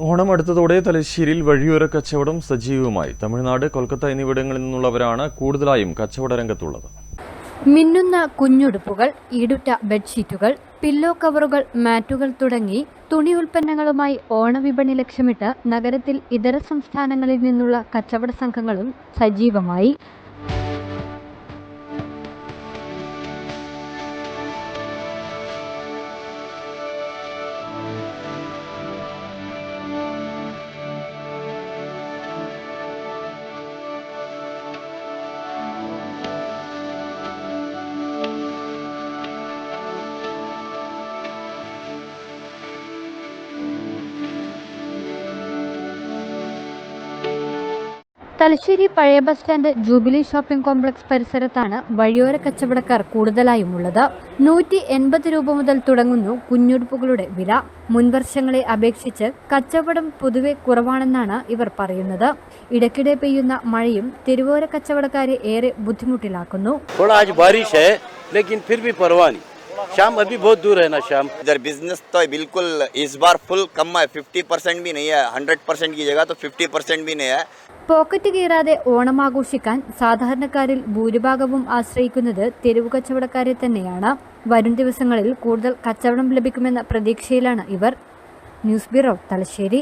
ഓണം അടുത്തതോടെ തലശ്ശേരിയിൽ വഴിയോര കച്ചവടം സജീവമായി. തമിഴ്നാട് കൊൽക്കത്ത എന്നിവിടങ്ങളിൽ നിന്നുള്ളവരാണ് കൂടുതലായും കച്ചവട രംഗത്തുള്ളത്. മിന്നുന്ന കുഞ്ഞുടുപ്പുകൾ ഇടുറ്റ ബെഡ്ഷീറ്റുകൾ പില്ലോ കവറുകൾ മാറ്റുകൾ തുടങ്ങി തുണി ഉൽപ്പന്നങ്ങളുമായി ഓണവിപണി ലക്ഷ്യമിട്ട് നഗരത്തിൽ ഇതര സംസ്ഥാനങ്ങളിൽ നിന്നുള്ള കച്ചവട സംഘങ്ങളും സജീവമായി. തലശ്ശേരി പഴയ bus stand jubilee shopping complex പരിസരത്താണ് വഴിയോര കച്ചവടക്കാർ കൂടുതലായും ഉള്ളത് നൂറ്റി എൺപത് രൂപ മുതൽ തുടങ്ങുന്നു കുഞ്ഞുടുപ്പുകളുടെ വില. മുൻവർഷങ്ങളെ അപേക്ഷിച്ച് കച്ചവടം പൊതുവെ കുറവാണെന്നാണ് ഇവർ പറയുന്നത്. ഇടയ്ക്കിടെ പെയ്യുന്ന മഴയും തെരുവോര കച്ചവടക്കാരെ ഏറെ ബുദ്ധിമുട്ടിലാക്കുന്നു. थोड़ा आज बारिश है लेकिन फिर भी परवाह नहीं शाम अभी बहुत दूर है ना शाम इधर बिजनेस तो बिल्कुल इस बार फुल कम है फिफ्टी परसेंट भी नहीं है हंड्रेड परसेंट की जगह तो फिफ्टी परसेंट भी नहीं है പോക്കറ്റ് കീറാതെ ഓണം ആഘോഷിക്കാൻ സാധാരണക്കാരിൽ ഭൂരിഭാഗവും ആശ്രയിക്കുന്നത് തെരുവു കച്ചവടക്കാരെ തന്നെയാണ് വരും ദിവസങ്ങളിൽ കൂടുതൽ കച്ചവടം ലഭിക്കുമെന്ന പ്രതീക്ഷയിലാണ് ഇവർ ന്യൂസ് ബ്യൂറോ തലശ്ശേരി